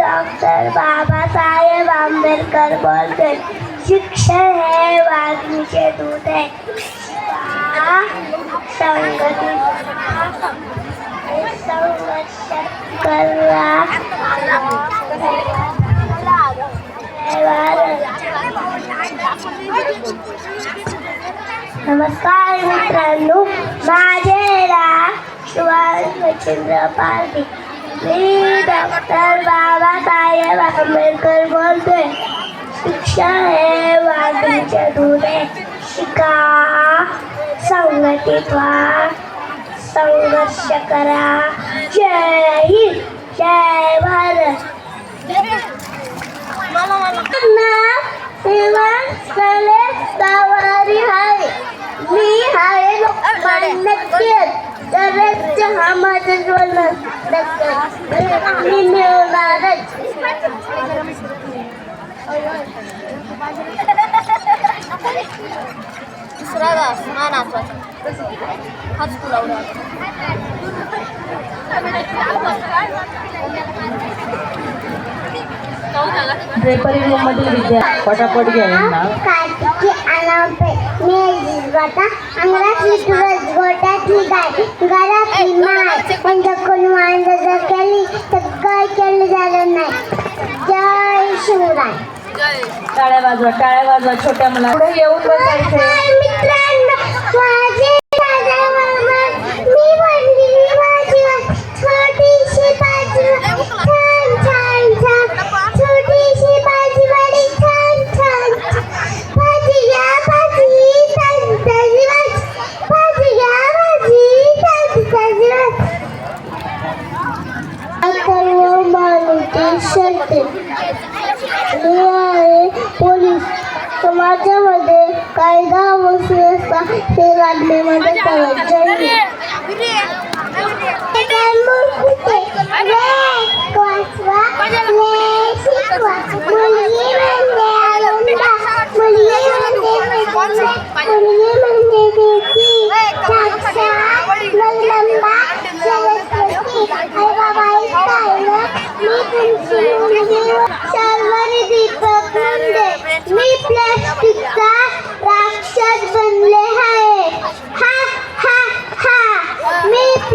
Doctor Babasaheb Ambedkar बोलते शिक्षण हे दूध आहे शिका, संगती संघर्ष नमस्कार मित्रांनो माझे नाव सुभाषचंद्र पारधी. मी डॉक्टर आंबेडकर बोलतोय शिक्षण हे वाघीचे दूध आहे शिका संघटित संघर्ष करा। जय हिंद, जय भारत। मी आहे लोकमान्य टिळक दररोजचे हा माझं ज्वलन स्वतःचा तसं हाच तुला ड्रेपरी रूममधील विद्या पटापट घ्या टाळ्या वाजवा टाळ्या वाजवा छोट्या मुला पुढे येऊन बसायचं. शर्ते मध्य पोलीस समाजामध्ये कायदा व सुव्यवस्था हे। लादण्यामध्ये करायचे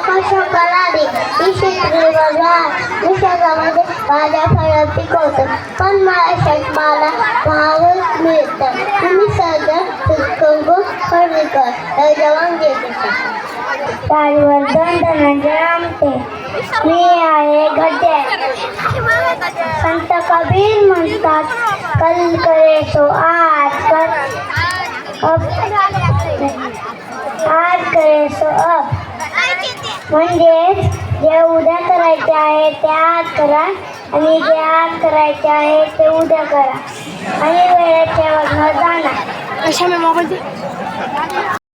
थँक्यू कलाडी ही शेतकरी मी शेतामध्ये भाज्या फळं पिकवतो पण मला शेतमाला महागच मिळतं तुम्ही सगळं पिकवू फर्निकर जवान घेत गाडीवर दोन जणांचे आमटे मी आहे गड्डे संत कबीर म्हणतात कल करे सो आज कर अब अप म्हणजेच जे उद्या करायचे आहे ते आज करा आणि जे आज करायचे आहे ते उद्या करा. आणि वेळेच्या वगैरे जाणार. अशा मी मोबाईल